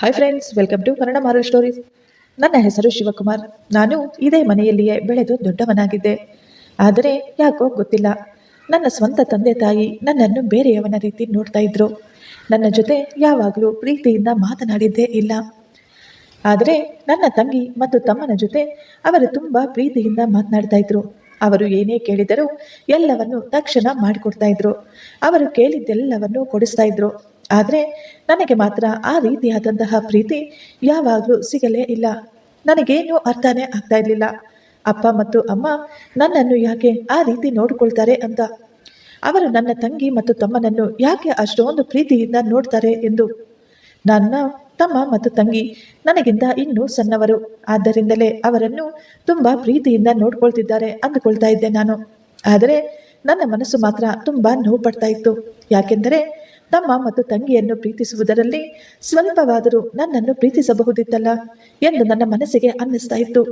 Hi friends welcome to Kannada moral stories ನನ್ನ ಹೆಸರು ಶಿವಕುಮಾರ್. ನಾನು ಇದೇ ಮನೆಯಲ್ಲಿಯೇ ಬೆಳೆದು ದೊಡ್ಡವನಾಗಿದ್ದೆ. ಆದರೆ ಯಾಕೋ ಗೊತ್ತಿಲ್ಲ. ನನ್ನ ಸ್ವಂತ ತಂದೆ ತಾಯಿ ನನ್ನನ್ನು ಬೇರೆಯವನ ರೀತಿ ನೋಡ್ತಾ ಇದ್ರು. ನನ್ನ ಜೊತೆ ಯಾವಾಗಲೂ ಪ್ರೀತಿಯಿಂದ ಮಾತನಾಡಿದ್ದೇ ಇಲ್ಲ. ಆದರೆ ನನ್ನ ತಂಗಿ ಮತ್ತು ತಮ್ಮನ ಜೊತೆ ಅವರು ತುಂಬ ಪ್ರೀತಿಯಿಂದ ಮಾತನಾಡ್ತಾ ಇದ್ರು. ಅವರು ಏನೇ ಕೇಳಿದರೂ ಎಲ್ಲವನ್ನು ತಕ್ಷಣ ಮಾಡಿಕೊಡ್ತಾ ಇದ್ರು. ಅವರು ಕೇಳಿದ್ದೆಲ್ಲವನ್ನು ಕೊಡಿಸ್ತಾ ಇದ್ರು. ಆದರೆ ನನಗೆ ಮಾತ್ರ ಆ ರೀತಿಯಾದಂತಹ ಪ್ರೀತಿ ಯಾವಾಗಲೂ ಸಿಗಲೇ ಇಲ್ಲ. ನನಗೇನು ಅರ್ಥನೇ ಆಗ್ತಾ ಇರಲಿಲ್ಲ. ಅಪ್ಪ ಮತ್ತು ಅಮ್ಮ ನನ್ನನ್ನು ಯಾಕೆ ಆ ರೀತಿ ನೋಡಿಕೊಳ್ತಾರೆ ಅಂತ. ಅವರು ನನ್ನ ತಂಗಿ ಮತ್ತು ತಮ್ಮನನ್ನು ಯಾಕೆ ಅಷ್ಟೊಂದು ಪ್ರೀತಿಯಿಂದ ನೋಡ್ತಾರೆ ಎಂದು. ನನ್ನ ತಮ್ಮ ಮತ್ತು ತಂಗಿ ನನಗಿಂತ ಇನ್ನೂ ಸಣ್ಣವರು. ಆದ್ದರಿಂದಲೇ ಅವರನ್ನು ತುಂಬ ಪ್ರೀತಿಯಿಂದ ನೋಡ್ಕೊಳ್ತಿದ್ದಾರೆ ಅಂದುಕೊಳ್ತಾ ಇದ್ದೆ ನಾನು. ಆದರೆ ನನ್ನ ಮನಸ್ಸು ಮಾತ್ರ ತುಂಬ ನೋವು ಪಡ್ತಾ ಇತ್ತು. ಯಾಕೆಂದರೆ ತಮ್ಮ ಮತ್ತು ತಂಗಿಯನ್ನು ಪ್ರೀತಿಸುವುದರಲ್ಲಿ ಸ್ವಲ್ಪವಾದರೂ ನನ್ನನ್ನು ಪ್ರೀತಿಸಬಹುದಿತ್ತಲ್ಲ ಎಂದು ನನ್ನ ಮನಸ್ಸಿಗೆ ಅನ್ನಿಸ್ತಾ ಇತ್ತು.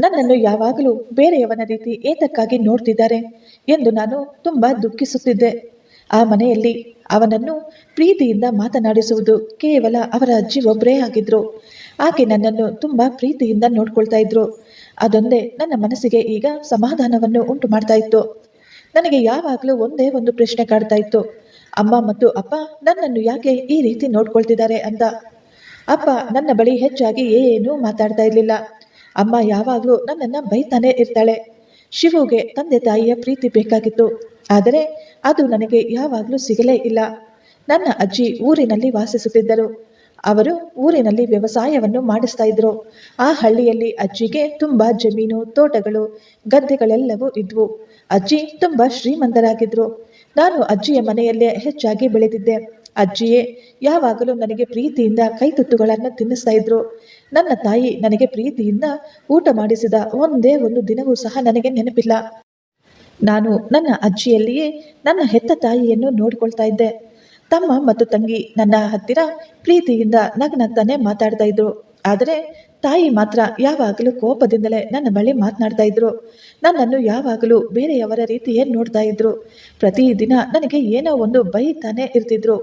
ನನ್ನನ್ನು ಯಾವಾಗಲೂ ಬೇರೆಯವನ ರೀತಿ ಏತಕ್ಕಾಗಿ ನೋಡ್ತಿದ್ದಾರೆ ಎಂದು ನಾನು ತುಂಬ ದುಃಖಿಸುತ್ತಿದ್ದೆ. ಆ ಮನೆಯಲ್ಲಿ ಅವನನ್ನು ಪ್ರೀತಿಯಿಂದ ಮಾತನಾಡಿಸುವುದು ಕೇವಲ ಅವರ ಅಜ್ಜಿ ಒಬ್ಬರೇ ಆಗಿದ್ರು. ಆಕೆ ನನ್ನನ್ನು ತುಂಬ ಪ್ರೀತಿಯಿಂದ ನೋಡ್ಕೊಳ್ತಾ ಇದ್ರು. ಅದೊಂದೇ ನನ್ನ ಮನಸ್ಸಿಗೆ ಈಗ ಸಮಾಧಾನವನ್ನು ಉಂಟು ಮಾಡ್ತಾ ಇತ್ತು. ನನಗೆ ಯಾವಾಗಲೂ ಒಂದೇ ಒಂದು ಪ್ರಶ್ನೆ ಕಾಡ್ತಾ ಇತ್ತು. ಅಮ್ಮ ಮತ್ತು ಅಪ್ಪ ನನ್ನನ್ನು ಯಾಕೆ ಈ ರೀತಿ ನೋಡ್ಕೊಳ್ತಿದ್ದಾರೆ ಅಂತ. ಅಪ್ಪ ನನ್ನ ಬಳಿ ಹೆಚ್ಚಾಗಿ ಏನೂ ಮಾತಾಡ್ತಾ ಇರಲಿಲ್ಲ. ಅಮ್ಮ ಯಾವಾಗಲೂ ನನ್ನನ್ನು ಬೈತಾನೆ ಇರ್ತಾಳೆ. ಶಿವುಗೆ ತಂದೆ ತಾಯಿಯ ಪ್ರೀತಿ ಬೇಕಾಗಿತ್ತು. ಆದರೆ ಅದು ನನಗೆ ಯಾವಾಗಲೂ ಸಿಗಲೇ ಇಲ್ಲ. ನನ್ನ ಅಜ್ಜಿ ಊರಿನಲ್ಲಿ ವಾಸಿಸುತ್ತಿದ್ದರು. ಅವರು ಊರಿನಲ್ಲಿ ವ್ಯವಸಾಯವನ್ನು ಮಾಡಿಸ್ತಾ ಇದ್ರು. ಆ ಹಳ್ಳಿಯಲ್ಲಿ ಅಜ್ಜಿಗೆ ತುಂಬ ಜಮೀನು, ತೋಟಗಳು, ಗದ್ದೆಗಳೆಲ್ಲವೂ ಇದ್ವು. ಅಜ್ಜಿ ತುಂಬ ಶ್ರೀಮಂತರಾಗಿದ್ರು. ನಾನು ಅಜ್ಜಿಯ ಮನೆಯಲ್ಲೇ ಹೆಚ್ಚಾಗಿ ಬೆಳೆದಿದ್ದೆ. ಅಜ್ಜಿಯೇ, ಯಾವಾಗಲೂ ನನಗೆ ಪ್ರೀತಿಯಿಂದ ಕೈತುತ್ತುಗಳನ್ನು ತಿನ್ನಿಸ್ತಾ ಇದ್ರು. ನನ್ನ ತಾಯಿ ನನಗೆ ಪ್ರೀತಿಯಿಂದ ಊಟ ಮಾಡಿಸಿದ ಒಂದೇ ಒಂದು ದಿನವೂ ಸಹ ನನಗೆ ನೆನಪಿಲ್ಲ. ನಾನು ನನ್ನ ಅಜ್ಜಿಯಲ್ಲಿಯೇ ನನ್ನ ಹೆತ್ತ ತಾಯಿಯನ್ನು ನೋಡಿಕೊಳ್ತಾ ಇದ್ದೆ. ತಮ್ಮ ಮತ್ತು ತಂಗಿ ನನ್ನ ಹತ್ತಿರ ಪ್ರೀತಿಯಿಂದ ನಗ್ನಗ್ತಾನೆ ಮಾತಾಡ್ತಾ ಇದ್ರು. ಆದರೆ ತಾಯಿ ಮಾತ್ರ ಯಾವಾಗಲೂ ಕೋಪದಿಂದಲೇ ನನ್ನ ಬಳಿ ಮಾತನಾಡ್ತಾ ಇದ್ರು. ನನ್ನನ್ನು ಯಾವಾಗಲೂ ಬೇರೆಯವರ ರೀತಿಯೇ ನೋಡ್ತಾ ಇದ್ರು. ಪ್ರತಿದಿನ ನನಗೆ ಏನೋ ಒಂದು ಬೈತಾನೆ ಇರ್ತಿದ್ರು.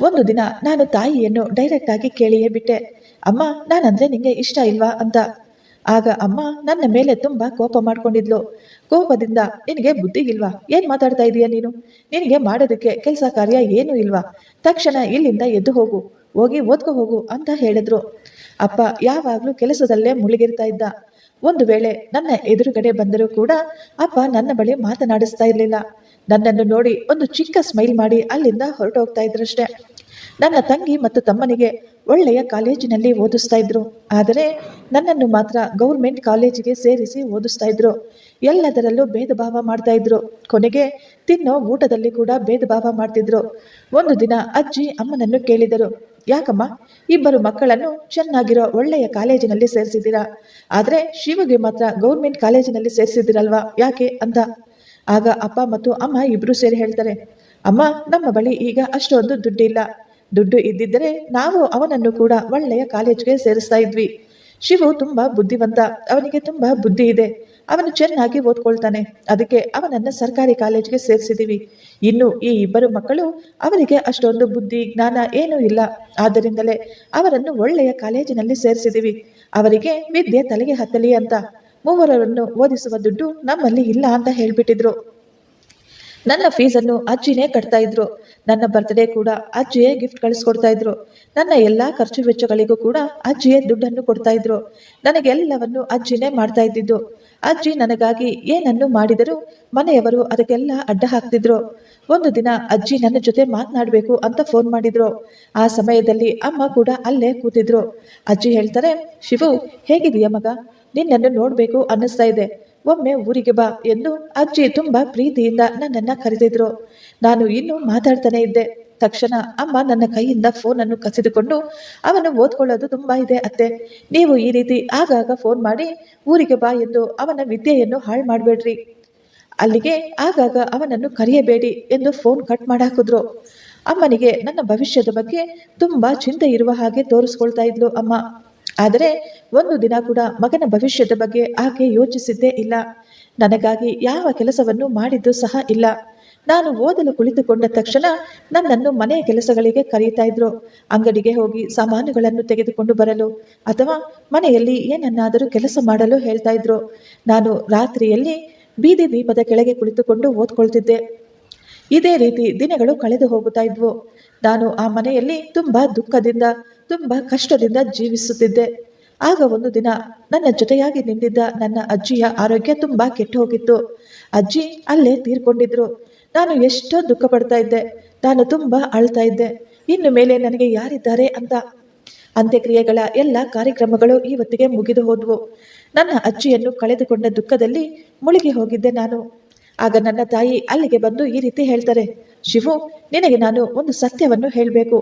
ಒಂದು ದಿನ ನಾನು ತಾಯಿಯನ್ನು ಡೈರೆಕ್ಟ್ ಆಗಿ ಕೇಳಿಯೇ ಬಿಟ್ಟೆ. ಅಮ್ಮ, ನಾನಂದ್ರೆ ನಿಂಗೆ ಇಷ್ಟ ಇಲ್ವಾ? ಅಂತ ಆಗ ಅಮ್ಮ ನನ್ನ ಮೇಲೆ ತುಂಬಾ ಕೋಪ ಮಾಡ್ಕೊಂಡಿದ್ಲು. ಕೋಪದಿಂದ, ನಿನಗೆ ಬುದ್ಧಿ ಇಲ್ವಾ? ಏನು ಮಾತಾಡ್ತಾ ಇದೀಯ ನೀನು? ನಿನಗೆ ಮಾಡೋದಕ್ಕೆ ಕೆಲಸ ಕಾರ್ಯ ಏನೂ ಇಲ್ವಾ? ತಕ್ಷಣ ಇಲ್ಲಿಂದ ಎದ್ದು ಹೋಗು. ಹೋಗಿ ಓದ್ಕೋ ಹೋಗು ಅಂತ ಹೇಳಿದ್ರು. ಅಪ್ಪ ಯಾವಾಗಲೂ ಕೆಲಸದಲ್ಲೇ ಮುಳುಗಿರ್ತಾ ಇದ್ದ. ಒಂದು ವೇಳೆ ನನ್ನ ಎದುರುಗಡೆ ಬಂದರೂ ಕೂಡ ಅಪ್ಪ ನನ್ನ ಬಳಿ ಮಾತನಾಡಿಸ್ತಾ ಇರಲಿಲ್ಲ. ನನ್ನನ್ನು ನೋಡಿ ಒಂದು ಚಿಕ್ಕ ಸ್ಮೈಲ್ ಮಾಡಿ ಅಲ್ಲಿಂದ ಹೊರಟೋಗ್ತಾ ಇದ್ರಷ್ಟೇ. ನನ್ನ ತಂಗಿ ಮತ್ತು ತಮ್ಮನಿಗೆ ಒಳ್ಳೆಯ ಕಾಲೇಜಿನಲ್ಲಿ ಓದಿಸ್ತಾ ಇದ್ರು. ಆದರೆ ನನ್ನನ್ನು ಮಾತ್ರ ಗೌರ್ಮೆಂಟ್ ಕಾಲೇಜಿಗೆ ಸೇರಿಸಿ ಓದಿಸ್ತಾ ಇದ್ರು. ಎಲ್ಲದರಲ್ಲೂ ಭೇದ ಭಾವ ಮಾಡ್ತಾ ಇದ್ರು. ಕೊನೆಗೆ ತಿನ್ನೋ ಊಟದಲ್ಲಿ ಕೂಡ ಭೇದ ಭಾವ ಮಾಡ್ತಿದ್ರು. ಒಂದು ದಿನ ಅಜ್ಜಿ ಅಮ್ಮನನ್ನು ಕೇಳಿದರು, ಯಾಕಮ್ಮ, ಇಬ್ಬರು ಮಕ್ಕಳನ್ನು ಚೆನ್ನಾಗಿರೋ ಒಳ್ಳೆಯ ಕಾಲೇಜಿನಲ್ಲಿ ಸೇರಿಸಿದ್ದೀರಾ? ಆದರೆ ಶಿವಗೆ ಮಾತ್ರ ಗೌರ್ಮೆಂಟ್ ಕಾಲೇಜಿನಲ್ಲಿ ಸೇರಿಸಿದ್ದೀರಲ್ವಾ? ಯಾಕೆ ಅಂತ? ಆಗ ಅಪ್ಪ ಮತ್ತು ಅಮ್ಮ ಇಬ್ರು ಸೇರಿ ಹೇಳ್ತಾರೆ, ಅಮ್ಮ, ನಮ್ಮ ಬಳಿ ಈಗ ಅಷ್ಟೊಂದು ದುಡ್ಡಿಲ್ಲ. ದುಡ್ಡು ಇದ್ದಿದ್ದರೆ ನಾವು ಅವನನ್ನು ಕೂಡ ಒಳ್ಳೆಯ ಕಾಲೇಜ್ಗೆ ಸೇರಿಸ್ತಾ ಇದ್ವಿ. ಶಿವು ತುಂಬಾ ಬುದ್ಧಿವಂತ. ಅವನಿಗೆ ತುಂಬಾ ಬುದ್ಧಿ ಇದೆ. ಅವನು ಚೆನ್ನಾಗಿ ಓದ್ಕೊಳ್ತಾನೆ. ಅದಕ್ಕೆ ಅವನನ್ನ ಸರ್ಕಾರಿ ಕಾಲೇಜ್ಗೆ ಸೇರಿಸಿದೀವಿ. ಇನ್ನು ಈ ಇಬ್ಬರು ಮಕ್ಕಳು ಅವರಿಗೆ ಅಷ್ಟೊಂದು ಬುದ್ಧಿ, ಜ್ಞಾನ ಏನೂ ಇಲ್ಲ. ಆದ್ದರಿಂದಲೇ ಅವರನ್ನು ಒಳ್ಳೆಯ ಕಾಲೇಜಿನಲ್ಲಿ ಸೇರಿಸಿದೀವಿ. ಅವರಿಗೆ ವಿದ್ಯೆ ತಲೆಗೆ ಹತ್ತಲಿ ಅಂತ. ಮೂವರನ್ನು ಓದಿಸುವ ದುಡ್ಡು ನಮ್ಮಲ್ಲಿ ಇಲ್ಲ ಅಂತ ಹೇಳ್ಬಿಟ್ಟಿದ್ರು. ನನ್ನ ಫೀಸನ್ನು ಅಜ್ಜಿನೇ ಕಟ್ತಾ ಇದ್ರು. ನನ್ನ ಬರ್ತ್ಡೇ ಕೂಡ ಅಜ್ಜಿಯೇ ಗಿಫ್ಟ್ ಕಳಿಸ್ಕೊಡ್ತಾ ಇದ್ರು. ನನ್ನ ಎಲ್ಲಾ ಖರ್ಚು ವೆಚ್ಚಗಳಿಗೂ ಕೂಡ ಅಜ್ಜಿಯೇ ದುಡ್ಡನ್ನು ಕೊಡ್ತಾ ಇದ್ರು. ನನಗೆಲ್ಲವನ್ನು ಅಜ್ಜಿನೇ ಮಾಡ್ತಾ ಇದ್ದಿದ್ದು. ಅಜ್ಜಿ ನನಗಾಗಿ ಏನನ್ನು ಮಾಡಿದರೂ ಮನೆಯವರು ಅದಕ್ಕೆಲ್ಲ ಅಡ್ಡ ಹಾಕ್ತಿದ್ರು. ಒಂದು ದಿನ ಅಜ್ಜಿ ನನ್ನ ಜೊತೆ ಮಾತನಾಡಬೇಕು ಅಂತ ಫೋನ್ ಮಾಡಿದ್ರು. ಆ ಸಮಯದಲ್ಲಿ ಅಮ್ಮ ಕೂಡ ಅಲ್ಲೇ ಕೂತಿದ್ರು. ಅಜ್ಜಿ ಹೇಳ್ತಾರೆ, ಶಿವು ಹೇಗಿದೆಯ ಮಗ? ನಿನ್ನನ್ನು ನೋಡಬೇಕು ಅನ್ನಿಸ್ತಾ ಇದೆ. ಒಮ್ಮೆ ಊರಿಗೆ ಬಾ ಎಂದು ಅಜ್ಜಿ ತುಂಬಾ ಪ್ರೀತಿಯಿಂದ ನನ್ನನ್ನ ಕರೆದಿದ್ರು. ನಾನು ಇನ್ನೂ ಮಾತಾಡ್ತಾನೆ ಇದ್ದೆ. ತಕ್ಷಣ ಅಮ್ಮ ನನ್ನ ಕೈಯಿಂದ ಫೋನನ್ನು ಕಸಿದುಕೊಂಡು, ಅವನು ಓದ್ಕೊಳ್ಳೋದು ತುಂಬಾ ಇದೆ ಅತ್ತೆ. ನೀವು ಈ ರೀತಿ ಆಗಾಗ ಫೋನ್ ಮಾಡಿ, ಊರಿಗೆ ಬಾ ಎಂದು ಅವನ ವಿದ್ಯೆಯನ್ನು ಹಾಳು ಮಾಡಬೇಡ್ರಿ. ಅಲ್ಲಿಗೆ ಆಗಾಗ ಅವನನ್ನು ಕರೆಯಬೇಡಿ ಎಂದು ಫೋನ್ ಕಟ್ ಮಾಡಾಕಿದ್ರು. ಅಮ್ಮನಿಗೆ ನನ್ನ ಭವಿಷ್ಯದ ಬಗ್ಗೆ ತುಂಬಾ ಚಿಂತೆ ಇರುವ ಹಾಗೆ ತೋರಿಸ್ಕೊಳ್ತಾ ಇದ್ಲು ಅಮ್ಮ. ಆದರೆ ಒಂದು ದಿನ ಕೂಡ ಮಗನ ಭವಿಷ್ಯದ ಬಗ್ಗೆ ಆಕೆ ಯೋಚಿಸಿದ್ದೇ ಇಲ್ಲ. ನನಗಾಗಿ ಯಾವ ಕೆಲಸವನ್ನು ಮಾಡಿದ್ದು ಸಹ ಇಲ್ಲ. ನಾನು ಓದಲು ಕುಳಿತುಕೊಂಡ ತಕ್ಷಣ ನನ್ನನ್ನು ಮನೆಯ ಕೆಲಸಗಳಿಗೆ ಕರೀತಾ ಇದ್ರು. ಅಂಗಡಿಗೆ ಹೋಗಿ ಸಾಮಾನುಗಳನ್ನು ತೆಗೆದುಕೊಂಡು ಬರಲು ಅಥವಾ ಮನೆಯಲ್ಲಿ ಏನನ್ನಾದರೂ ಕೆಲಸ ಮಾಡಲು ಹೇಳ್ತಾ ಇದ್ರು. ನಾನು ರಾತ್ರಿಯಲ್ಲಿ ಬೀದಿ ದೀಪದ ಕೆಳಗೆ ಕುಳಿತುಕೊಂಡು ಓದ್ಕೊಳ್ತಿದ್ದೆ. ಇದೇ ರೀತಿ ದಿನಗಳು ಕಳೆದು ಹೋಗುತ್ತಾ ಇದ್ವು. ನಾನು ಆ ಮನೆಯಲ್ಲಿ ತುಂಬಾ ದುಃಖದಿಂದ ತುಂಬಾ ಕಷ್ಟದಿಂದ ಜೀವಿಸುತ್ತಿದ್ದೆ. ಆಗ ಒಂದು ದಿನ ನನ್ನ ಜೊತೆಯಾಗಿ ನಿಂತಿದ್ದ ನನ್ನ ಅಜ್ಜಿಯ ಆರೋಗ್ಯ ತುಂಬ ಕೆಟ್ಟು ಹೋಗಿತ್ತು ಅಜ್ಜಿ ಅಲ್ಲೇ ತೀರ್ಕೊಂಡಿದ್ರು. ನಾನು ಎಷ್ಟೋ ದುಃಖ ಪಡ್ತಾ ಇದ್ದೆ. ನಾನು ತುಂಬ ಅಳ್ತಾ ಇದ್ದೆ. ಇನ್ನು ಮೇಲೆ ನನಗೆ ಯಾರಿದ್ದಾರೆ ಅಂತ? ಅಂತ್ಯಕ್ರಿಯೆಗಳ ಎಲ್ಲ ಕಾರ್ಯಕ್ರಮಗಳು ಇವತ್ತಿಗೆ ಮುಗಿದು ಹೋದ್ವು. ನನ್ನ ಅಜ್ಜಿಯನ್ನು ಕಳೆದುಕೊಂಡ ದುಃಖದಲ್ಲಿ ಮುಳುಗಿ ಹೋಗಿದ್ದೆ ನಾನು. ಆಗ ನನ್ನ ತಾಯಿ ಅಲ್ಲಿಗೆ ಬಂದು ಈ ರೀತಿ ಹೇಳ್ತಾರೆ, ಶಿವು, ನಿನಗೆ ನಾನು ಒಂದು ಸತ್ಯವನ್ನು ಹೇಳಬೇಕು.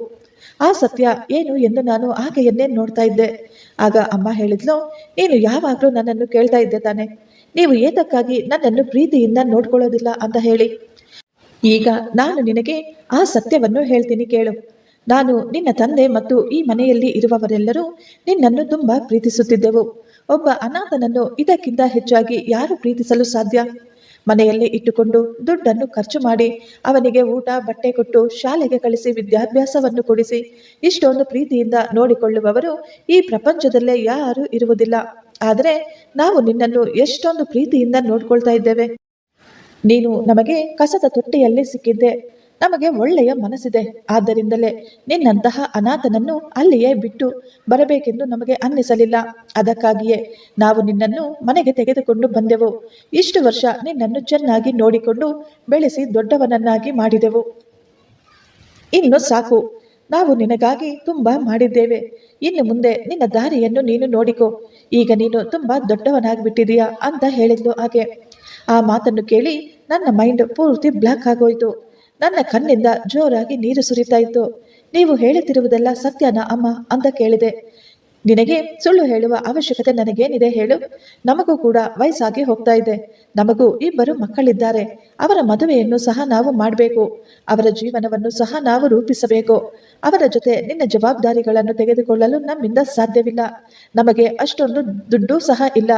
ಆ ಸತ್ಯ ಏನು ಎಂದು ನಾನು ಆಕೆಯನ್ನೇ ನೋಡ್ತಾ ಇದ್ದೆ. ಆಗ ಅಮ್ಮ ಹೇಳಿದ್ಲು, ನೀನು ಯಾವಾಗಲೂ ನನ್ನನ್ನು ಕೇಳ್ತಾ ಇದ್ದೆ ತಾನೆ. ನೀವು ಏತಕ್ಕಾಗಿ ನನ್ನನ್ನು ಪ್ರೀತಿಯಿಂದ ನೋಡ್ಕೊಳ್ಳೋದಿಲ್ಲ ಅಂತ ಹೇಳಿ. ಈಗ ನಾನು ನಿನಗೆ ಆ ಸತ್ಯವನ್ನು ಹೇಳ್ತೀನಿ ಕೇಳು. ನಾನು ನಿನ್ನ ತಂದೆ ಮತ್ತು ಈ ಮನೆಯಲ್ಲಿ ಇರುವವರೆಲ್ಲರೂ ನಿನ್ನನ್ನು ತುಂಬಾ ಪ್ರೀತಿಸುತ್ತಿದ್ದೆವು. ಒಬ್ಬ ಅನಾಥನನ್ನು ಇದಕ್ಕಿಂತ ಹೆಚ್ಚಾಗಿ ಯಾರು ಪ್ರೀತಿಸಲು ಸಾಧ್ಯ? ಮನೆಯಲ್ಲಿ ಇಟ್ಟುಕೊಂಡು ದುಡ್ಡನ್ನು ಖರ್ಚು ಮಾಡಿ ಅವನಿಗೆ ಊಟ, ಬಟ್ಟೆ ಕೊಟ್ಟು ಶಾಲೆಗೆ ಕಳಿಸಿ ವಿದ್ಯಾಭ್ಯಾಸವನ್ನು ಕೊಡಿಸಿ, ಇಷ್ಟೊಂದು ಪ್ರೀತಿಯಿಂದ ನೋಡಿಕೊಳ್ಳುವವರು ಈ ಪ್ರಪಂಚದಲ್ಲೇ ಯಾರೂ ಇರುವುದಿಲ್ಲ. ಆದರೆ ನಾವು ನಿನ್ನನ್ನು ಎಷ್ಟೊಂದು ಪ್ರೀತಿಯಿಂದ ನೋಡ್ಕೊಳ್ತಾ ಇದ್ದೇವೆ. ನೀನು ನಮಗೆ ಕಸದ ತೊಟ್ಟಿಯಲ್ಲಿ ಸಿಕ್ಕಿದ್ದೆ. ನಮಗೆ ಒಳ್ಳೆಯ ಮನಸ್ಸಿದೆ. ಆದ್ದರಿಂದಲೇ ನಿನ್ನಂತಹ ಅನಾಥನನ್ನು ಅಲ್ಲಿಯೇ ಬಿಟ್ಟು ಬರಬೇಕೆಂದು ನಮಗೆ ಅನ್ನಿಸಲಿಲ್ಲ. ಅದಕ್ಕಾಗಿಯೇ ನಾವು ನಿನ್ನನ್ನು ಮನೆಗೆ ತೆಗೆದುಕೊಂಡು ಬಂದೆವು. ಇಷ್ಟು ವರ್ಷ ನಿನ್ನನ್ನು ಚೆನ್ನಾಗಿ ನೋಡಿಕೊಂಡು ಬೆಳೆಸಿ ದೊಡ್ಡವನನ್ನಾಗಿ ಮಾಡಿದೆವು. ಇನ್ನು ಸಾಕು. ನಾವು ನಿನಗಾಗಿ ತುಂಬಾ ಮಾಡಿದ್ದೇವೆ. ಇನ್ನು ಮುಂದೆ ನಿನ್ನ ದಾರಿಯನ್ನು ನೀನು ನೋಡಿಕೋ. ಈಗ ನೀನು ತುಂಬಾ ದೊಡ್ಡವನಾಗಿಬಿಟ್ಟಿದೀಯಾ ಅಂತ ಹೇಳಿದ್ಲು ಹಾಗೆ ಆ ಮಾತನ್ನು ಕೇಳಿ ನನ್ನ ಮೈಂಡ್ ಪೂರ್ತಿ ಬ್ಲಾಕ್ ಆಗೋಯ್ತು. ನನ್ನ ಕಣ್ಣಿಂದ ಜೋರಾಗಿ ನೀರು ಸುರಿತಾ ಇತ್ತು. ನೀವು ಹೇಳುತ್ತಿರುವುದೆಲ್ಲ ಸತ್ಯನಾ ಅಮ್ಮ ಅಂತ ಕೇಳಿದೆ. ನಿನಗೆ ಸುಳ್ಳು ಹೇಳುವ ಅವಶ್ಯಕತೆ ನನಗೇನಿದೆ ಹೇಳು. ನಮಗೂ ಕೂಡ ವಯಸ್ಸಾಗಿ ಹೋಗ್ತಾ ಇದೆ. ನಮಗೂ ಇಬ್ಬರು ಮಕ್ಕಳಿದ್ದಾರೆ. ಅವರ ಮದುವೆಯನ್ನು ಸಹ ನಾವು ಮಾಡಬೇಕು. ಅವರ ಜೀವನವನ್ನು ಸಹ ನಾವು ರೂಪಿಸಬೇಕು. ಅವರ ಜೊತೆ ನಿನ್ನ ಜವಾಬ್ದಾರಿಗಳನ್ನು ತೆಗೆದುಕೊಳ್ಳಲು ನಮ್ಮಿಂದ ಸಾಧ್ಯವಿಲ್ಲ. ನಮಗೆ ಅಷ್ಟೊಂದು ದುಡ್ಡು ಸಹ ಇಲ್ಲ.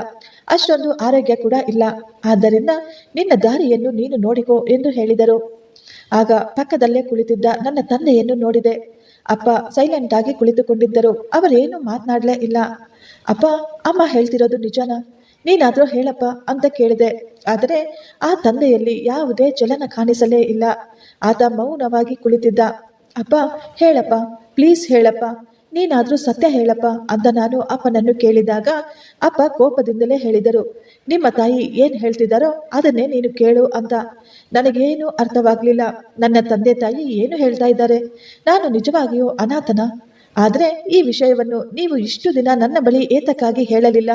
ಅಷ್ಟೊಂದು ಆರೋಗ್ಯ ಕೂಡ ಇಲ್ಲ. ಆದ್ದರಿಂದ ನಿನ್ನ ದಾರಿಯನ್ನು ನೀನು ನೋಡಿಕೋ ಎಂದು ಹೇಳಿದರು. ಆಗ ಪಕ್ಕದಲ್ಲೇ ಕುಳಿತಿದ್ದ ನನ್ನ ತಂದೆಯನ್ನು ನೋಡಿದೆ. ಅಪ್ಪ ಸೈಲೆಂಟ್ ಆಗಿ ಕುಳಿತುಕೊಂಡಿದ್ದರು. ಅವರೇನು ಮಾತನಾಡಲೇ ಇಲ್ಲ. ಅಪ್ಪ, ಅಮ್ಮ ಹೇಳ್ತಿರೋದು ನಿಜನಾ? ನೀನಾದರೂ ಹೇಳಪ್ಪ ಅಂತ ಕೇಳಿದೆ. ಆದರೆ ಆ ತಂದೆಯಲ್ಲಿ ಯಾವುದೇ ಚಲನ ಕಾಣಿಸಲೇ ಇಲ್ಲ. ಆತ ಮೌನವಾಗಿ ಕುಳಿತಿದ್ದ. ಅಪ್ಪ, ಹೇಳಪ್ಪ ಪ್ಲೀಸ್ ಹೇಳಪ್ಪ. ನೀನಾದ್ರೂ ಸತ್ಯ ಹೇಳಪ್ಪ ಅಂತ ನಾನು ಅಪ್ಪನನ್ನು ಕೇಳಿದಾಗ ಅಪ್ಪ ಕೋಪದಿಂದಲೇ ಹೇಳಿದರು. ನಿಮ್ಮ ತಾಯಿ ಏನ್ ಹೇಳ್ತಿದ್ದಾರೋ ಅದನ್ನೇ ನೀನು ಕೇಳು ಅಂತ. ನನಗೇನು ಅರ್ಥವಾಗ್ಲಿಲ್ಲ. ನನ್ನ ತಂದೆ ತಾಯಿ ಏನು ಹೇಳ್ತಾ ಇದ್ದಾರೆ? ನಾನು ನಿಜವಾಗಿಯೂ ಅನಾಥನ? ಆದರೆ ಈ ವಿಷಯವನ್ನು ನೀವು ಇಷ್ಟು ದಿನ ನನ್ನ ಬಳಿ ಏತಕ್ಕಾಗಿ ಹೇಳಲಿಲ್ಲ.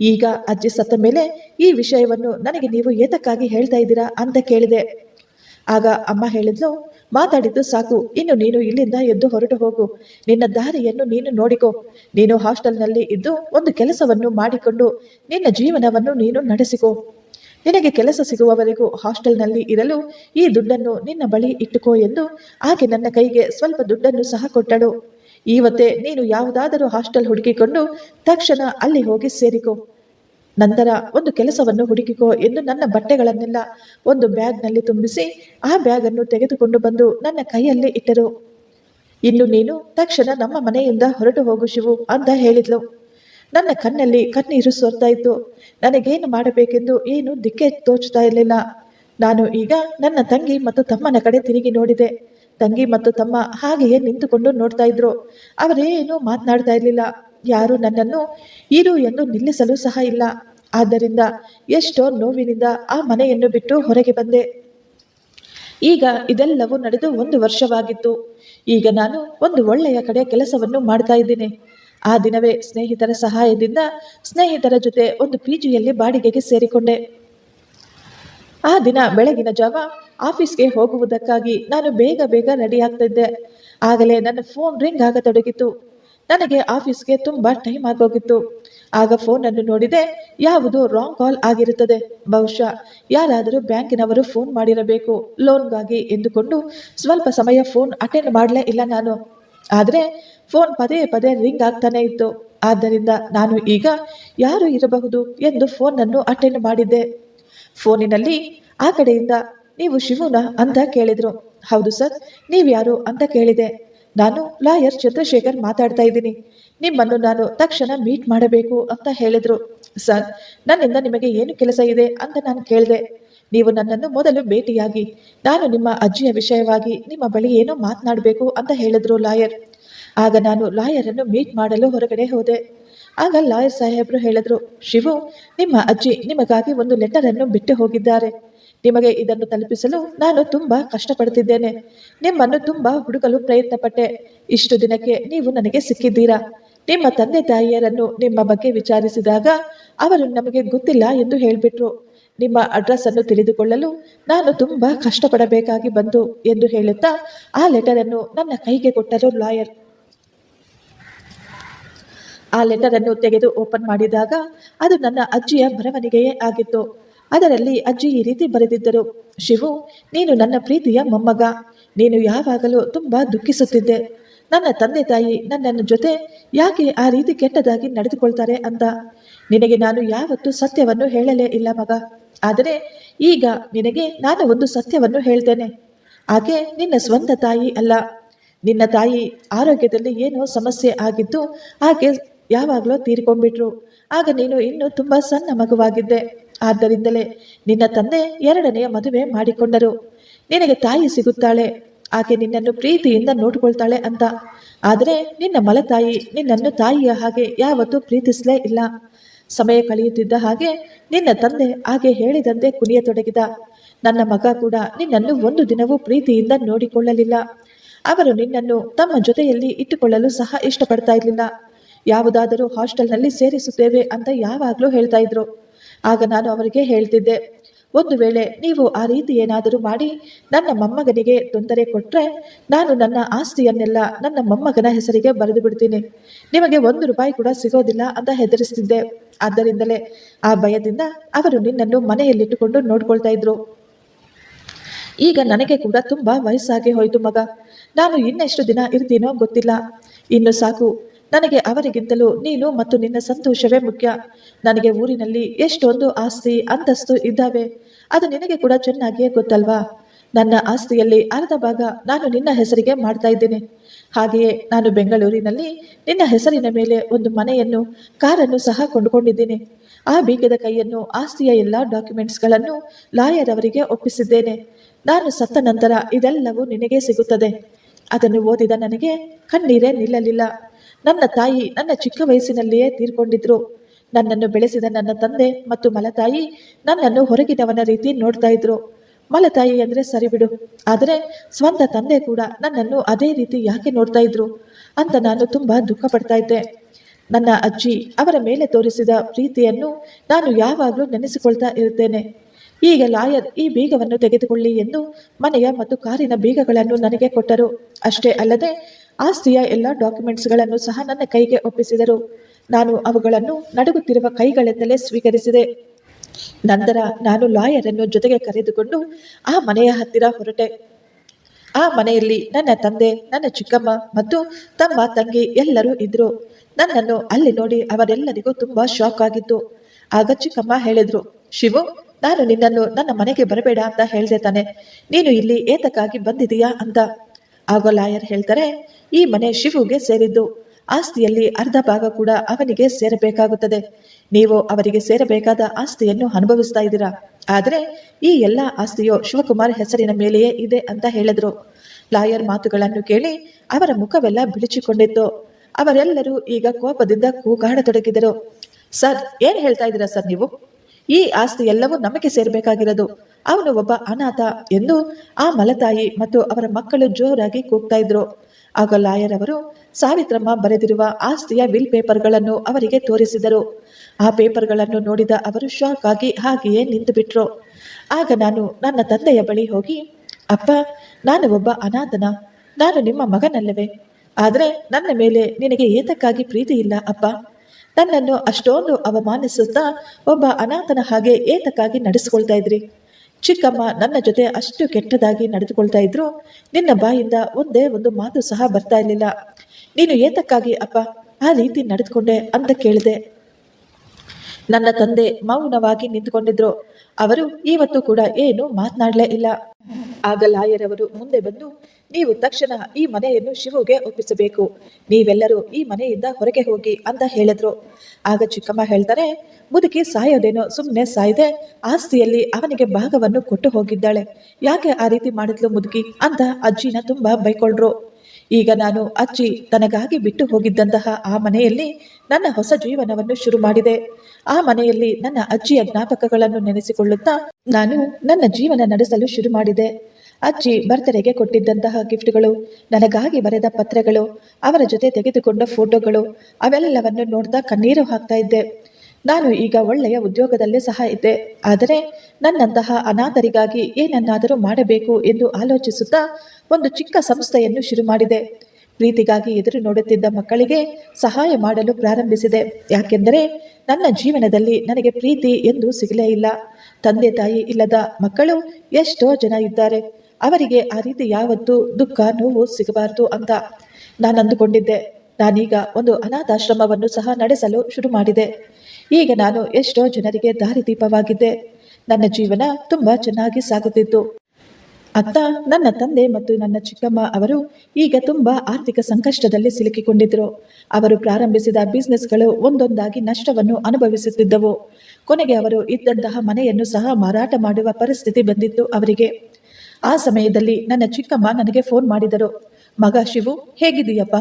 ಈಗ ಅಜ್ಜಿ ಸತ್ತ ಮೇಲೆ ಈ ವಿಷಯವನ್ನು ನನಗೆ ನೀವು ಏತಕ್ಕಾಗಿ ಹೇಳ್ತಾ ಇದ್ದೀರಾ ಅಂತ ಕೇಳಿದೆ. ಆಗ ಅಮ್ಮ ಹೇಳಿದ್ಲು, ಮಾತಾಡಿದ್ದು ಸಾಕು, ಇನ್ನು ನೀನು ಇಲ್ಲಿಂದ ಎದ್ದು ಹೊರಟು ಹೋಗು. ನಿನ್ನ ದಾರಿಯನ್ನು ನೀನು ನೋಡಿಕೋ. ನೀನು ಹಾಸ್ಟೆಲ್ನಲ್ಲಿ ಇದ್ದು ಒಂದು ಕೆಲಸವನ್ನು ಮಾಡಿಕೊಂಡು ನಿನ್ನ ಜೀವನವನ್ನು ನೀನು ನಡೆಸಿಕೋ. ನಿನಗೆ ಕೆಲಸ ಸಿಗುವವರೆಗೂ ಹಾಸ್ಟೆಲ್ನಲ್ಲಿ ಇರಲು ಈ ದುಡ್ಡನ್ನು ನಿನ್ನ ಬಳಿ ಇಟ್ಟುಕೋ ಎಂದು ಆಕೆ ನನ್ನ ಕೈಗೆ ಸ್ವಲ್ಪ ದುಡ್ಡನ್ನು ಸಹ ಕೊಟ್ಟಳು. ಈವತ್ತೇ ನೀನು ಯಾವುದಾದರೂ ಹಾಸ್ಟೆಲ್ ಹುಡುಕಿಕೊಂಡು ತಕ್ಷಣ ಅಲ್ಲಿ ಹೋಗಿ ಸೇರಿಕೋ. ನಂತರ ಒಂದು ಕೆಲಸವನ್ನು ಹುಡುಕಿಕೋ ಎಂದು ನನ್ನ ಬಟ್ಟೆಗಳನ್ನೆಲ್ಲ ಒಂದು ಬ್ಯಾಗ್ನಲ್ಲಿ ತುಂಬಿಸಿ ಆ ಬ್ಯಾಗನ್ನು ತೆಗೆದುಕೊಂಡು ಬಂದು ನನ್ನ ಕೈಯಲ್ಲಿ ಇಟ್ಟರು. ಇನ್ನು ನೀನು ತಕ್ಷಣ ನಮ್ಮ ಮನೆಯಿಂದ ಹೊರಟು ಹೋಗು ಶಿವು ಅಂತ ಹೇಳಿದ್ಲು. ನನ್ನ ಕಣ್ಣಲ್ಲಿ ಕಣ್ಣೀರು ಸೋರ್ತಾ ಇತ್ತು. ನನಗೇನು ಮಾಡಬೇಕೆಂದು ಏನು ದಿಕ್ಕೆ ತೋಚ್ತಾ ಇರಲಿಲ್ಲ. ನಾನು ಈಗ ನನ್ನ ತಂಗಿ ಮತ್ತು ತಮ್ಮನ ಕಡೆ ತಿರುಗಿ ನೋಡಿದೆ. ತಂಗಿ ಮತ್ತು ತಮ್ಮ ಹಾಗೆಯೇ ನಿಂತುಕೊಂಡು ನೋಡ್ತಾ ಇದ್ರು. ಅವರೇನು ಮಾತನಾಡ್ತಾ ಇರಲಿಲ್ಲ. ಯಾರು ನನ್ನನ್ನು ಇರು ಎಂದು ನಿಲ್ಲಿಸಲು ಸಹ ಇಲ್ಲ. ಆದ್ದರಿಂದ ಎಷ್ಟೋ ನೋವಿನಿಂದ ಆ ಮನೆಯನ್ನು ಬಿಟ್ಟು ಹೊರಗೆ ಬಂದೆ. ಈಗ ಇದೆಲ್ಲವೂ ನಡೆದು ಒಂದು ವರ್ಷವಾಗಿತ್ತು. ಈಗ ನಾನು ಒಂದು ಒಳ್ಳೆಯ ಕಡೆ ಕೆಲಸವನ್ನು ಮಾಡ್ತಾ ಇದ್ದೀನಿ. ಆ ದಿನವೇ ಸ್ನೇಹಿತರ ಸಹಾಯದಿಂದ ಸ್ನೇಹಿತರ ಜೊತೆ ಒಂದು ಪಿ ಜಿಯಲ್ಲಿ ಬಾಡಿಗೆಗೆ ಸೇರಿಕೊಂಡೆ. ಆ ದಿನ ಬೆಳಗಿನ ಜಾವ ಆಫೀಸ್ಗೆ ಹೋಗುವುದಕ್ಕಾಗಿ ನಾನು ಬೇಗ ಬೇಗ ರೆಡಿ ಆಗ್ತಿದ್ದೆ. ಆಗಲೇ ನನ್ನ ಫೋನ್ ರಿಂಗ್ ಆಗತೊಡಗಿತು ನನಗೆ ಆಫೀಸ್ಗೆ ತುಂಬಾ ಟೈಮ್ ಆಗೋಗಿತ್ತು. ಆಗ ಫೋನ್ ಅನ್ನು ನೋಡಿದೆ, ಯಾವುದು ರಾಂಗ್ ಕಾಲ್ ಆಗಿರುತ್ತದೆ. ಬಹುಶಃ ಯಾರಾದರೂ ಬ್ಯಾಂಕಿನವರು ಫೋನ್ ಮಾಡಿರಬೇಕು ಲೋನ್ಗಾಗಿ ಎಂದುಕೊಂಡು ಸ್ವಲ್ಪ ಸಮಯ ಫೋನ್ ಅಟೆಂಡ್ ಮಾಡಲೇ ಇಲ್ಲ ನಾನು. ಆದರೆ ಫೋನ್ ಪದೇ ಪದೇ ರಿಂಗ್ ಆಗ್ತಾನೆ ಇತ್ತು. ಆದ್ದರಿಂದ ನಾನು ಈಗ ಯಾರು ಇರಬಹುದು ಎಂದು ಫೋನನ್ನು ಅಟೆಂಡ್ ಮಾಡಿದ್ದೆ. ಫೋನಿನಲ್ಲಿ ಆ ಕಡೆಯಿಂದ ನೀವು ಶಿವನ ಅಂತ ಕೇಳಿದ್ರು. ಹೌದು ಸರ್, ನೀವ್ಯಾರು ಅಂತ ಕೇಳಿದೆ. ನಾನು ಲಾಯರ್ ಚಂದ್ರಶೇಖರ್ ಮಾತಾಡ್ತಾ ಇದ್ದೀನಿ. ನಿಮ್ಮನ್ನು ನಾನು ತಕ್ಷಣ ಮೀಟ್ ಮಾಡಬೇಕು ಅಂತ ಹೇಳಿದ್ರು. ಸರ್, ನನ್ನಿಂದ ನಿಮಗೆ ಏನು ಕೆಲಸ ಇದೆ ಅಂತ ನಾನು ಕೇಳಿದೆ. ನೀವು ನನ್ನನ್ನು ಮೊದಲು ಭೇಟಿಯಾಗಿ, ನಾನು ನಿಮ್ಮ ಅಜ್ಜಿಯ ವಿಷಯವಾಗಿ ನಿಮ್ಮ ಬಳಿ ಏನೋ ಮಾತನಾಡಬೇಕು ಅಂತ ಹೇಳಿದ್ರು ಲಾಯರ್. ಆಗ ನಾನು ಲಾಯರನ್ನು ಮೀಟ್ ಮಾಡಲು ಹೊರಗಡೆ ಹೋದೆ. ಆಗ ಲಾಯರ್ ಸಾಹೇಬರು ಹೇಳಿದ್ರು, ಶಿವು, ನಿಮ್ಮ ಅಜ್ಜಿ ನಿಮಗಾಗಿ ಒಂದು ಲೆಟರ್ ಅನ್ನು ಬಿಟ್ಟು ಹೋಗಿದ್ದಾರೆ. ನಿಮಗೆ ಇದನ್ನು ತಲುಪಿಸಲು ನಾನು ತುಂಬಾ ಕಷ್ಟಪಡ್ತಿದ್ದೇನೆ. ನಿಮ್ಮನ್ನು ತುಂಬಾ ಹುಡುಕಲು ಪ್ರಯತ್ನ ಪಟ್ಟೆ ಇಷ್ಟು ದಿನಕ್ಕೆ ನೀವು ನನಗೆ ಸಿಕ್ಕಿದ್ದೀರಾ? ನಿಮ್ಮ ತಂದೆ ತಾಯಿಯರನ್ನು ನಿಮ್ಮ ಬಗ್ಗೆ ವಿಚಾರಿಸಿದಾಗ ಅವರು ನಮಗೆ ಗೊತ್ತಿಲ್ಲ ಎಂದು ಹೇಳಿಬಿಟ್ರು. ನಿಮ್ಮ ಅಡ್ರೆಸ್ ಅನ್ನು ತಿಳಿದುಕೊಳ್ಳಲು ನಾನು ತುಂಬಾ ಕಷ್ಟಪಡಬೇಕಾಗಿ ಬಂತು ಎಂದು ಹೇಳುತ್ತಾ ಆ ಲೆಟರ್ ಅನ್ನು ನನ್ನ ಕೈಗೆ ಕೊಟ್ಟರು ಲಾಯರ್ ಆ ಲೆಟರ್ ಅನ್ನು ತೆಗೆದು ಓಪನ್ ಮಾಡಿದಾಗ ಅದು ನನ್ನ ಅಜ್ಜಿಯ ಬರವಣಿಗೆಯೇ ಆಗಿತ್ತು. ಅದರಲ್ಲಿ ಅಜ್ಜಿ ಈ ರೀತಿ ಬರೆದಿದ್ದರು, ಶಿವು, ನೀನು ನನ್ನ ಪ್ರೀತಿಯ ಮೊಮ್ಮಗ. ನೀನು ಯಾವಾಗಲೂ ತುಂಬಾ ದುಃಖಿಸುತ್ತಿದ್ದೆ. ನನ್ನ ತಂದೆ ತಾಯಿ ನನ್ನನ್ನು ಜೊತೆ ಯಾಕೆ ಆ ರೀತಿ ಕೆಟ್ಟದಾಗಿ ನಡೆದುಕೊಳ್ತಾರೆ ಅಂತ? ನಿನಗೆ ನಾನು ಯಾವತ್ತೂ ಸತ್ಯವನ್ನು ಹೇಳಲೇ ಇಲ್ಲ ಮಗ. ಆದರೆ ಈಗ ನಿನಗೆ ನಾನು ಒಂದು ಸತ್ಯವನ್ನು ಹೇಳ್ತೇನೆ. ಆಕೆ ನಿನ್ನ ಸ್ವಂತ ತಾಯಿ ಅಲ್ಲ. ನಿನ್ನ ತಾಯಿ ಆರೋಗ್ಯದಲ್ಲಿ ಏನೋ ಸಮಸ್ಯೆ ಆಗಿದ್ದು ಆಕೆ ಯಾವಾಗಲೂ ತೀರಿಕೊಂಡ್ಬಿಟ್ರು. ಆಗ ನೀನು ಇನ್ನೂ ತುಂಬ ಸಣ್ಣ ಮಗುವಾಗಿದ್ದೆ. ಆದ್ದರಿಂದಲೇ ನಿನ್ನ ತಂದೆ ಎರಡನೆಯ ಮದುವೆ ಮಾಡಿಕೊಂಡರು. ನಿನಗೆ ತಾಯಿ ಸಿಗುತ್ತಾಳೆ. ಆಕೆ ನಿನ್ನನ್ನು ಪ್ರೀತಿಯಿಂದ ನೋಡಿಕೊಳ್ತಾಳೆ ಅಂತ. ಆದರೆ ನಿನ್ನ ಮಲತಾಯಿ ನಿನ್ನನ್ನು ತಾಯಿಯ ಹಾಗೆ ಯಾವತ್ತೂ ಪ್ರೀತಿಸಲೇ ಇಲ್ಲ. ಸಮಯ ಕಳೆಯುತ್ತಿದ್ದ ಹಾಗೆ ನಿನ್ನ ತಂದೆ ಹಾಗೆ ಹೇಳಿದಂತೆ ಕುಣಿಯತೊಡಗಿದ. ನನ್ನ ಮಗ ಕೂಡ ನಿನ್ನನ್ನು ಒಂದು ದಿನವೂ ಪ್ರೀತಿಯಿಂದ ನೋಡಿಕೊಳ್ಳಲಿಲ್ಲ. ಅವರು ನಿನ್ನನ್ನು ತಮ್ಮ ಜೊತೆಯಲ್ಲಿ ಇಟ್ಟುಕೊಳ್ಳಲು ಸಹ ಇಷ್ಟಪಡ್ತಾ ಇರಲಿಲ್ಲ. ಯಾವುದಾದರೂ ಹಾಸ್ಟೆಲ್ನಲ್ಲಿ ಸೇರಿಸುತ್ತೇವೆ ಅಂತ ಯಾವಾಗಲೂ ಹೇಳ್ತಾ ಇದ್ರು. ಆಗ ನಾನು ಅವರಿಗೆ ಹೇಳ್ತಿದ್ದೆ ಒಂದು ವೇಳೆ ನೀವು ಆ ರೀತಿ ಏನಾದರೂ ಮಾಡಿ ನನ್ನ ಮೊಮ್ಮಗನಿಗೆ ತೊಂದರೆ ಕೊಟ್ಟರೆ ನಾನು ನನ್ನ ಆಸ್ತಿಯನ್ನೆಲ್ಲ ನನ್ನ ಮೊಮ್ಮಗನ ಹೆಸರಿಗೆ ಬರೆದು ಬಿಡ್ತೀನಿ. ನಿಮಗೆ ಒಂದು ರೂಪಾಯಿ ಕೂಡ ಸಿಗೋದಿಲ್ಲ ಅಂತ ಹೆದರಿಸ್ತಿದ್ದೆ. ಆದ್ದರಿಂದಲೇ ಆ ಭಯದಿಂದ ಅವರು ನಿನ್ನನ್ನು ಮನೆಯಲ್ಲಿಟ್ಟುಕೊಂಡು ನೋಡ್ಕೊಳ್ತಾ ಇದ್ರು. ಈಗ ನನಗೆ ಕೂಡ ತುಂಬ ವಯಸ್ಸಾಗಿ ಹೋಯಿತು ಮಗ. ನಾನು ಇನ್ನೆಷ್ಟು ದಿನ ಇರ್ತೀನೋ ಗೊತ್ತಿಲ್ಲ. ಇನ್ನು ಸಾಕು. ನನಗೆ ಅವರಿಗಿಂತಲೂ ನೀನು ಮತ್ತು ನಿನ್ನ ಸಂತೋಷವೇ ಮುಖ್ಯ. ನನಗೆ ಊರಿನಲ್ಲಿ ಎಷ್ಟೊಂದು ಆಸ್ತಿ, ಅಂತಸ್ತು ಇದ್ದಾವೆ. ಅದು ನಿನಗೆ ಕೂಡ ಚೆನ್ನಾಗಿಯೇ ಗೊತ್ತಲ್ವಾ? ನನ್ನ ಆಸ್ತಿಯಲ್ಲಿ ಅರ್ಧ ಭಾಗ ನಾನು ನಿನ್ನ ಹೆಸರಿಗೆ ಮಾಡ್ತಾ ಇದ್ದೇನೆ. ಹಾಗೆಯೇ ನಾನು ಬೆಂಗಳೂರಿನಲ್ಲಿ ನಿನ್ನ ಹೆಸರಿನ ಮೇಲೆ ಒಂದು ಮನೆಯನ್ನು, ಕಾರನ್ನು ಸಹ ಕೊಂಡುಕೊಂಡಿದ್ದೇನೆ. ಆ ಬೀಗದ ಕೈಯನ್ನು ಆಸ್ತಿಯ ಎಲ್ಲ ಡಾಕ್ಯುಮೆಂಟ್ಸ್ಗಳನ್ನು ಲಾಯರ್ ಅವರಿಗೆ ಒಪ್ಪಿಸಿದ್ದೇನೆ. ನಾನು ಸತ್ತ ನಂತರ ಇದೆಲ್ಲವೂ ನಿನಗೆ ಸಿಗುತ್ತದೆ. ಅದನ್ನು ಓದಿದ ನನಗೆ ಕಣ್ಣೀರೇ ನಿಲ್ಲಲಿಲ್ಲ. ನನ್ನ ತಾಯಿ ನನ್ನ ಚಿಕ್ಕ ವಯಸ್ಸಿನಲ್ಲಿಯೇ ತೀರ್ಕೊಂಡಿದ್ರು. ನನ್ನನ್ನು ಬೆಳೆಸಿದ ನನ್ನ ತಂದೆ ಮತ್ತು ಮಲತಾಯಿ ನನ್ನನ್ನು ಹೊರಗಿನವನ ರೀತಿ ನೋಡ್ತಾ ಇದ್ರು. ಮಲತಾಯಿ ಅಂದ್ರೆ ಸರಿ ಬಿಡು, ಆದರೆ ಸ್ವಂತ ತಂದೆ ಕೂಡ ನನ್ನನ್ನು ಅದೇ ರೀತಿ ಯಾಕೆ ನೋಡ್ತಾ ಇದ್ರು ಅಂತ ನಾನು ತುಂಬಾ ದುಃಖ ಪಡ್ತಾ ಇದ್ದೆ. ನನ್ನ ಅಜ್ಜಿ ಅವರ ಮೇಲೆ ತೋರಿಸಿದ ಪ್ರೀತಿಯನ್ನು ನಾನು ಯಾವಾಗಲೂ ನೆನೆಸಿಕೊಳ್ತಾ ಇರುತ್ತೇನೆ. ಈಗ ಲಾಯರ್ ಈ ಬೀಗವನ್ನು ತೆಗೆದುಕೊಳ್ಳಿ ಎಂದು ಮನೆಯ ಮತ್ತು ಕಾರಿನ ಬೀಗಗಳನ್ನು ನನಗೆ ಕೊಟ್ಟರು. ಅಷ್ಟೇ ಅಲ್ಲದೆ ಆಸ್ತಿಯ ಎಲ್ಲ ಡಾಕ್ಯುಮೆಂಟ್ಸ್ಗಳನ್ನು ಸಹ ನನ್ನ ಕೈಗೆ ಒಪ್ಪಿಸಿದರು. ನಾನು ಅವುಗಳನ್ನು ನಡುಗುತ್ತಿರುವ ಕೈಗಳಿಂದಲೇ ಸ್ವೀಕರಿಸಿದೆ. ನಂತರ ನಾನು ಲಾಯರನ್ನು ಜೊತೆಗೆ ಕರೆದುಕೊಂಡು ಆ ಮನೆಯ ಹತ್ತಿರ ಹೊರಟೆ. ಆ ಮನೆಯಲ್ಲಿ ನನ್ನ ತಂದೆ, ನನ್ನ ಚಿಕ್ಕಮ್ಮ ಮತ್ತು ತಮ್ಮ ತಂಗಿ ಎಲ್ಲರೂ ಇದ್ರು. ನನ್ನನ್ನು ಅಲ್ಲಿ ನೋಡಿ ಅವರೆಲ್ಲರಿಗೂ ತುಂಬಾ ಶಾಕ್ ಆಗಿತ್ತು. ಆಗ ಚಿಕ್ಕಮ್ಮ ಹೇಳಿದ್ರು, ಶಿವು, ನಾನು ನಿನ್ನನ್ನು ನನ್ನ ಮನೆಗೆ ಬರಬೇಡ ಅಂತ ಹೇಳಿದೆ ತಾನೆ. ನೀನು ಇಲ್ಲಿ ಏತಕ್ಕಾಗಿ ಬಂದಿದೀಯಾ ಅಂತ. ಆಗ ಲಾಯರ್ ಹೇಳ್ತಾರೆ, ಈ ಮನೆ ಶಿವುಗೆ ಸೇರಿದ್ದು. ಆಸ್ತಿಯಲ್ಲಿ ಅರ್ಧ ಭಾಗ ಕೂಡ ಅವನಿಗೆ ಸೇರಬೇಕಾಗುತ್ತದೆ. ನೀವು ಅವರಿಗೆ ಸೇರಬೇಕಾದ ಆಸ್ತಿಯನ್ನು ಅನುಭವಿಸ್ತಾ ಇದ್ದೀರಾ? ಆದರೆ ಈ ಎಲ್ಲ ಆಸ್ತಿಯು ಶಿವಕುಮಾರ್ ಹೆಸರಿನ ಮೇಲೆಯೇ ಇದೆ ಅಂತ ಹೇಳಿದ್ರು. ಲಾಯರ್ ಮಾತುಗಳನ್ನು ಕೇಳಿ ಅವರ ಮುಖವೆಲ್ಲ ಬಿಳಿಚಿಕೊಂಡಿತ್ತು. ಅವರೆಲ್ಲರೂ ಈಗ ಕೋಪದಿಂದ ಕೂಗಾಡತೊಡಗಿದರು. ಸರ್, ಏನ್ ಹೇಳ್ತಾ ಇದ್ದೀರಾ ಸರ್ ನೀವು? ಈ ಆಸ್ತಿ ಎಲ್ಲವೂ ನಮಗೆ ಸೇರಬೇಕಾಗಿರೋದು. ಅವನು ಒಬ್ಬ ಅನಾಥ ಎಂದು ಆ ಮಲತಾಯಿ ಮತ್ತು ಅವರ ಮಕ್ಕಳು ಜೋರಾಗಿ ಕೂಗ್ತಾ ಇದ್ರು. ಆಗ ಲಾಯರ್ ಅವರು, ಸಾವಿತ್ರಮ್ಮ ಬರೆದಿರುವ ಆಸ್ತಿಯ ವಿಲ್ ಪೇಪರ್ಗಳನ್ನು ಅವರಿಗೆ ತೋರಿಸಿದರು. ಆ ಪೇಪರ್ಗಳನ್ನು ನೋಡಿದ ಅವರು ಶಾಕ್ ಆಗಿ ಹಾಗೆಯೇ ನಿಂತು ಬಿಟ್ರು ಆಗ ನಾನು ನನ್ನ ತಂದೆಯ ಬಳಿ ಹೋಗಿ, ಅಪ್ಪ, ನಾನು ಒಬ್ಬ ಅನಾಥನ. ನಾನು ನಿಮ್ಮ ಮಗನಲ್ಲವೇ. ಆದರೆ ನನ್ನ ಮೇಲೆ ನಿನಗೆ ಏತಕ್ಕಾಗಿ ಪ್ರೀತಿ ಇಲ್ಲ ಅಪ್ಪ. ನನ್ನನ್ನು ಅಷ್ಟೊಂದು ಅವಮಾನಿಸುತ್ತಾ ಒಬ್ಬ ಅನಾಥನ ಹಾಗೆ ಏತಕ್ಕಾಗಿ ನಡೆಸಿಕೊಳ್ತಾ ಇದ್ರಿ? ಚಿಕ್ಕಮ್ಮ ನನ್ನ ಜೊತೆ ಅಷ್ಟು ಕೆಟ್ಟದಾಗಿ ನಡೆದುಕೊಳ್ತಾ ಇದ್ರು. ನಿನ್ನ ಬಾಯಿಂದ ಒಂದೇ ಒಂದು ಮಾತು ಸಹ ಬರ್ತಾ ಇರಲಿಲ್ಲ. ನೀನು ಏತಕ್ಕಾಗಿ ಅಪ್ಪ ಆ ರೀತಿ ನಡೆದುಕೊಂಡೆ ಅಂತ ಕೇಳಿದೆ. ನನ್ನ ತಂದೆ ಮೌನವಾಗಿ ನಿಂತುಕೊಂಡಿದ್ರು. ಅವರು ಇವತ್ತು ಕೂಡ ಏನು ಮಾತನಾಡಲೇ ಇಲ್ಲ. ಆಗ ಲಾಯರ್ ಅವರು ಮುಂದೆ ಬಂದು ನೀವು ತಕ್ಷಣ ಈ ಮನೆಯನ್ನು ಶಿವುಗೆ ಒಪ್ಪಿಸಬೇಕು. ನೀವೆಲ್ಲರೂ ಈ ಮನೆಯಿಂದ ಹೊರಗೆ ಹೋಗಿ ಅಂತ ಹೇಳಿದ್ರು. ಆಗ ಚಿಕ್ಕಮ್ಮ ಹೇಳ್ತಾರೆ, ಮುದುಕಿ ಸಾಯೋದೇನೋ ಸುಮ್ಮನೆ ಸಾಯದೆ. ಆಸ್ತಿಯಲ್ಲಿ ಅವನಿಗೆ ಭಾಗವನ್ನು ಕೊಟ್ಟು ಹೋಗಿದ್ದಾಳೆ. ಯಾಕೆ ಆ ರೀತಿ ಮಾಡಿದ್ಲು ಮುದುಕಿ? ಅಂತ ಅಜ್ಜಿನ ತುಂಬಾ ಬೈಕೊಂಡ್ರು ಈಗ ನಾನು ಅಜ್ಜಿ ತನಗಾಗಿ ಬಿಟ್ಟು ಹೋಗಿದ್ದಂತಹ ಆ ಮನೆಯಲ್ಲಿ ನನ್ನ ಹೊಸ ಜೀವನವನ್ನು ಶುರು ಮಾಡಿದೆ. ಆ ಮನೆಯಲ್ಲಿ ನನ್ನ ಅಜ್ಜಿಯ ಜ್ಞಾಪಕಗಳನ್ನು ನೆನೆಸಿಕೊಳ್ಳುತ್ತಾ ನಾನು ನನ್ನ ಜೀವನ ನಡೆಸಲು ಶುರು ಮಾಡಿದೆ. ಅಜ್ಜಿ ಬರ್ತಡೆಗೆ ಕೊಟ್ಟಿದ್ದಂತಹ ಗಿಫ್ಟ್ಗಳು, ನನಗಾಗಿ ಬರೆದ ಪತ್ರಗಳು, ಅವರ ಜೊತೆ ತೆಗೆದುಕೊಂಡ ಫೋಟೋಗಳು, ಅವೆಲ್ಲವನ್ನು ನೋಡ್ತಾ ಕಣ್ಣೀರು ಹಾಕ್ತಾ ಇದ್ದೆ. ನಾನು ಈಗ ಒಳ್ಳೆಯ ಉದ್ಯೋಗದಲ್ಲೇ ಸಹ ಇದ್ದೆ. ಆದರೆ ನನ್ನಂತಹ ಅನಾಥರಿಗಾಗಿ ಏನನ್ನಾದರೂ ಮಾಡಬೇಕು ಎಂದು ಆಲೋಚಿಸುತ್ತಾ ಒಂದು ಚಿಕ್ಕ ಸಂಸ್ಥೆಯನ್ನು ಶುರು ಮಾಡಿದೆ. ಪ್ರೀತಿಗಾಗಿ ಎದುರು ನೋಡುತ್ತಿದ್ದ ಮಕ್ಕಳಿಗೆ ಸಹಾಯ ಮಾಡಲು ಪ್ರಾರಂಭಿಸಿದೆ. ಯಾಕೆಂದರೆ ನನ್ನ ಜೀವನದಲ್ಲಿ ನನಗೆ ಪ್ರೀತಿ ಎಂದು ಸಿಗಲೇ ಇಲ್ಲ. ತಂದೆ ತಾಯಿ ಇಲ್ಲದ ಮಕ್ಕಳು ಎಷ್ಟೋ ಜನ ಇದ್ದಾರೆ. ಅವರಿಗೆ ಆ ರೀತಿ ಯಾವತ್ತೂ ದುಃಖ, ನೋವು ಸಿಗಬಾರದು ಅಂತ ನಾನು ಅಂದುಕೊಂಡಿದ್ದೆ. ನಾನೀಗ ಒಂದು ಅನಾಥಾಶ್ರಮವನ್ನು ಸಹ ನಡೆಸಲು ಶುರು ಮಾಡಿದೆ. ಈಗ ನಾನು ಎಷ್ಟೋ ಜನರಿಗೆ ದಾರಿದೀಪವಾಗಿದ್ದೆ. ನನ್ನ ಜೀವನ ತುಂಬ ಚೆನ್ನಾಗಿ ಸಾಗುತ್ತಿತ್ತು. ಅತ್ತ, ನನ್ನ ತಂದೆ ಮತ್ತು ನನ್ನ ಚಿಕ್ಕಮ್ಮ ಅವರು ಈಗ ತುಂಬ ಆರ್ಥಿಕ ಸಂಕಷ್ಟದಲ್ಲಿ ಸಿಲುಕಿಕೊಂಡಿದ್ದರು ಅವರು ಪ್ರಾರಂಭಿಸಿದ ಬಿಸ್ನೆಸ್ಗಳು ಒಂದೊಂದಾಗಿ ನಷ್ಟವನ್ನು ಅನುಭವಿಸುತ್ತಿದ್ದವು. ಕೊನೆಗೆ ಅವರು ಇದ್ದಂತಹ ಮನೆಯನ್ನು ಸಹ ಮಾರಾಟ ಮಾಡುವ ಪರಿಸ್ಥಿತಿ ಬಂದಿತ್ತು ಅವರಿಗೆ. ಆ ಸಮಯದಲ್ಲಿ ನನ್ನ ಚಿಕ್ಕಮ್ಮ ನನಗೆ ಫೋನ್ ಮಾಡಿದರು. ಮಗ ಶಿವು ಹೇಗಿದೀಯಪ್ಪ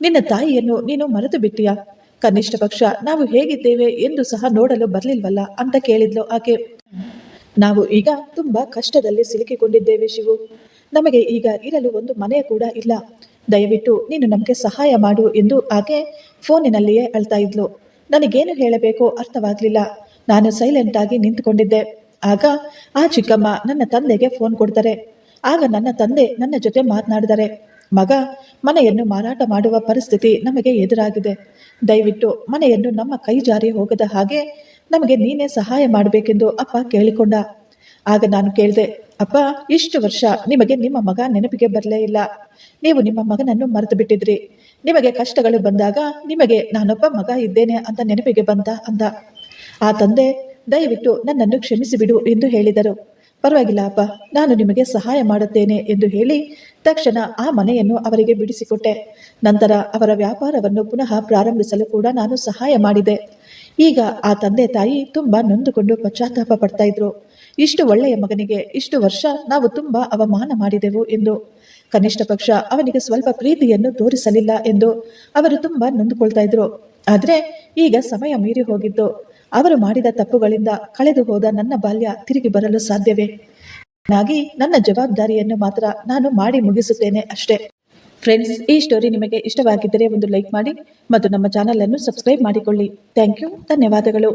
ನಿನ್ನ ತಾಯಿಯನ್ನು ನೀನು ಮರೆತು ಬಿಟ್ಟಿಯಾ? ಕನಿಷ್ಠ ಪಕ್ಷ ನಾವು ಹೇಗಿದ್ದೇವೆ ಎಂದು ಸಹ ನೋಡಲು ಬರಲಿಲ್ವಲ್ಲ ಅಂತ ಕೇಳಿದ್ಲು ಆಕೆ. ನಾವು ಈಗ ತುಂಬಾ ಕಷ್ಟದಲ್ಲಿ ಸಿಲುಕಿಕೊಂಡಿದ್ದೇವೆ ಶಿವು. ನಮಗೆ ಈಗ ಇರಲು ಒಂದು ಮನೆ ಕೂಡ ಇಲ್ಲ. ದಯವಿಟ್ಟು ನೀನು ನಮಗೆ ಸಹಾಯ ಮಾಡು ಎಂದು ಆಕೆ ಫೋನಿನಲ್ಲಿಯೇ ಅಳ್ತಾ ಇದ್ಲು. ನನಗೇನು ಹೇಳಬೇಕೋ ಅರ್ಥವಾಗಲಿಲ್ಲ. ನಾನು ಸೈಲೆಂಟ್ ಆಗಿ ನಿಂತುಕೊಂಡಿದ್ದೆ. ಆಗ ಆ ಚಿಕ್ಕಮ್ಮ ನನ್ನ ತಂದೆಗೆ ಫೋನ್ ಕೊಡ್ತಾರೆ. ಆಗ ನನ್ನ ತಂದೆ ನನ್ನ ಜೊತೆ ಮಾತನಾಡಿದರೆ. ಮಗ, ಮನೆಯನ್ನು ಮಾರಾಟ ಮಾಡುವ ಪರಿಸ್ಥಿತಿ ನಮಗೆ ಎದುರಾಗಿದೆ. ದಯವಿಟ್ಟು ಮನೆಯನ್ನು ನಮ್ಮ ಕೈ ಜಾರಿ ಹೋಗದ ಹಾಗೆ ನಮಗೆ ನೀನೇ ಸಹಾಯ ಮಾಡಬೇಕೆಂದು ಅಪ್ಪ ಕೇಳಿಕೊಂಡ. ಆಗ ನಾನು ಕೇಳಿದೆ, ಅಪ್ಪ, ಇಷ್ಟು ವರ್ಷ ನಿಮಗೆ ನಿಮ್ಮ ಮಗ ನೆನಪಿಗೆ ಬರಲೇ ಇಲ್ಲ. ನೀವು ನಿಮ್ಮ ಮಗನನ್ನು ಮರೆತು ಬಿಟ್ಟಿದ್ರಿ ನಿಮಗೆ ಕಷ್ಟಗಳು ಬಂದಾಗ ನಿಮಗೆ ನಾನೊಬ್ಬ ಮಗ ಇದ್ದೇನೆ ಅಂತ ನೆನಪಿಗೆ ಬಂತ ಅಂದ. ಆ ತಂದೆ ದಯವಿಟ್ಟು ನನ್ನನ್ನು ಕ್ಷಮಿಸಿಬಿಡು ಎಂದು ಹೇಳಿದರು. ಪರವಾಗಿಲ್ಲ, ಅಪ್ಪ. ನಾನು ನಿಮಗೆ ಸಹಾಯ ಮಾಡುತ್ತೇನೆ ಎಂದು ಹೇಳಿ ತಕ್ಷಣ ಆ ಮನೆಯನ್ನು ಅವರಿಗೆ ಬಿಡಿಸಿಕೊಟ್ಟೆ. ನಂತರ ಅವರ ವ್ಯಾಪಾರವನ್ನು ಪುನಃ ಪ್ರಾರಂಭಿಸಲು ಕೂಡ ನಾನು ಸಹಾಯ ಮಾಡಿದೆ. ಈಗ ಆ ತಂದೆ ತಾಯಿ ತುಂಬಾ ನೊಂದುಕೊಂಡು ಪಶ್ಚಾತ್ತಾಪ ಪಡ್ತಾ ಇದ್ರು. ಇಷ್ಟು ಒಳ್ಳೆಯ ಮಗನಿಗೆ ಇಷ್ಟು ವರ್ಷ ನಾವು ತುಂಬಾ ಅವಮಾನ ಮಾಡಿದೆವು ಎಂದು. ಕನಿಷ್ಠ ಪಕ್ಷ ಅವನಿಗೆ ಸ್ವಲ್ಪ ಪ್ರೀತಿಯನ್ನು ತೋರಿಸಲಿಲ್ಲ ಎಂದು ಅವರು ತುಂಬಾ ನೊಂದುಕೊಳ್ತಾ ಇದ್ರು. ಆದರೆ ಈಗ ಸಮಯ ಮೀರಿ ಹೋಗಿದ್ದು. ಅವರು ಮಾಡಿದ ತಪ್ಪುಗಳಿಂದ ಕಳೆದು ಹೋದ ನನ್ನ ಬಾಲ್ಯ ತಿರುಗಿ ಬರಲು ಸಾಧ್ಯವೇ? ನಾಗಿ ನನ್ನ ಜವಾಬ್ದಾರಿಯನ್ನು ಮಾತ್ರ ನಾನು ಮಾಡಿ ಮುಗಿಸುತ್ತೇನೆ ಅಷ್ಟೇ. ಫ್ರೆಂಡ್ಸ್ ಈ ಸ್ಟೋರಿ ನಿಮಗೆ ಇಷ್ಟವಾಗಿದ್ದರೆ ಒಂದು ಲೈಕ್ ಮಾಡಿ ಮತ್ತು ನಮ್ಮ ಚಾನಲ್ ಅನ್ನು ಸಬ್ಸ್ಕ್ರೈಬ್ ಮಾಡಿಕೊಳ್ಳಿ. ಥ್ಯಾಂಕ್ ಯು ಧನ್ಯವಾದಗಳು.